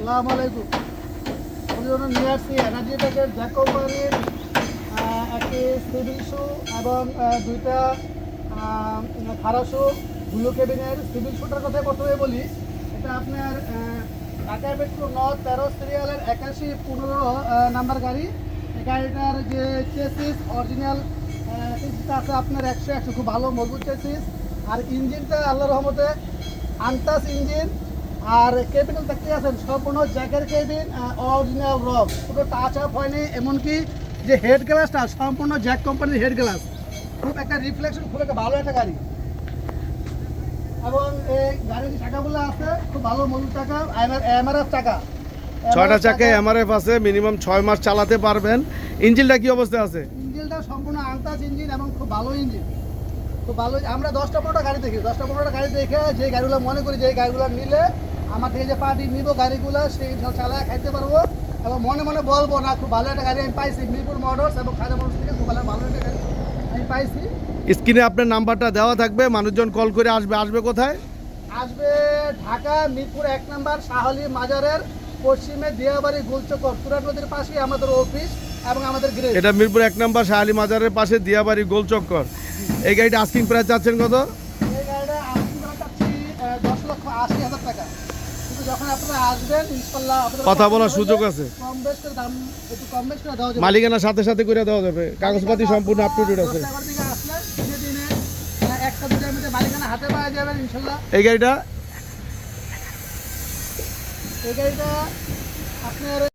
সালাম আলাইকুম। আমি জন্য নিয়ে আসছি এনার্জি প্যাকেট জ্যাক কোম্পানির একটি সিভিল শু এবং দুইটা খারা শু, ব্লু কেবিনের সিভিল শুটার কথা প্রথমে বলি। এটা আপনার ঢাকা মেট্রো ন তেরো সিরিয়ালের একাশি, পনেরো নাম্বার গাড়ি। এই গাড়িটার যে চেসিস অরিজিনাল চেসিসটা আছে আপনার একশো একশো, খুব ভালো, মজবুত চেসিস আর ইঞ্জিনটা আল্লাহ রহমতে আনটাস ইঞ্জিন। আর কেবিন দেখতে আছেন সম্পূর্ণ জ্যাকের কেবিন অরিজিনাল রক পুরো টাচ আপ হয়নি এমনকি যে হেড গ্লাসটা সম্পূর্ণ জ্যাক কোম্পানির হেড গ্লাস খুব একটা রিফ্লেকশন খুব একটা ভালো একটা গাড়ি। এবং এই গাড়ির যে চাকাগুলো আছে খুব ভালো মজুর চাকা এমআরএফ চাকা। ছয়টা চাকায় এমআরএফ আছে মিনিমাম ছয় মাস চালাতে পারবেন। ইঞ্জিনটা কি অবস্থায় আছে? ইঞ্জিনটা সম্পূর্ণ আনটাচ ইঞ্জিন এবং খুব ভালো ইঞ্জিন খুব ভালো আমরা দশটা পনেরোটা গাড়ি দেখি। দশটা পনেরোটা গাড়ি দেখে যে গাড়িগুলো মনে করি যে গাড়িগুলো নিলে আমার থেকে যে পার্টি নিব গাড়িগুলো সেই চালায় খাইতে পারব। এবং মনে মনে বলব না খুব ভালো একটা গাড়ি আমি পাইছি মিরপুর মোটরস এবং খাজা মোটরস থেকে খুব ভালো ভালো একটা গাড়ি আমি পাইছি। স্ক্রিনে আপনার নাম্বারটা দেওয়া থাকবে মানুষজন কল করে আসবে। আসবে কোথায়? আসবে ঢাকা মিরপুর এক নম্বর শাহলি মাজারের পশ্চিমে দিয়াবাড়ি গুলচকর তুরাট নদীর পাশে আমাদের অফিস এবং আমাদের গ্রেড এটা মিরপুর এক নম্বর শাহালি মাজারের পাশে দিয়াবাড়ি গোল চক্কর এই গাড়িটা আস্কিং প্রাইস চাচ্ছেন কত? এই গাড়িটা আমি দাম চাচ্ছি দশ লক্ষ আশি হাজার টাকা। যখন আপনারা আসবেন ইনশাল্লাহ কথা বলার সুযোগ আছে। কম বেশ করে দাম একটু কম বেশ করে দেওয়া যাবে। মালিকানা সাথে সাথে করে দেওয়া যাবে। কাগজপাতি সম্পূর্ণ আপ টু ডেট আছে। একটা দুটার মধ্যে মালিকানা হাতে পাওয়া এই গাড়িটা? এই গাড়িটা আপনার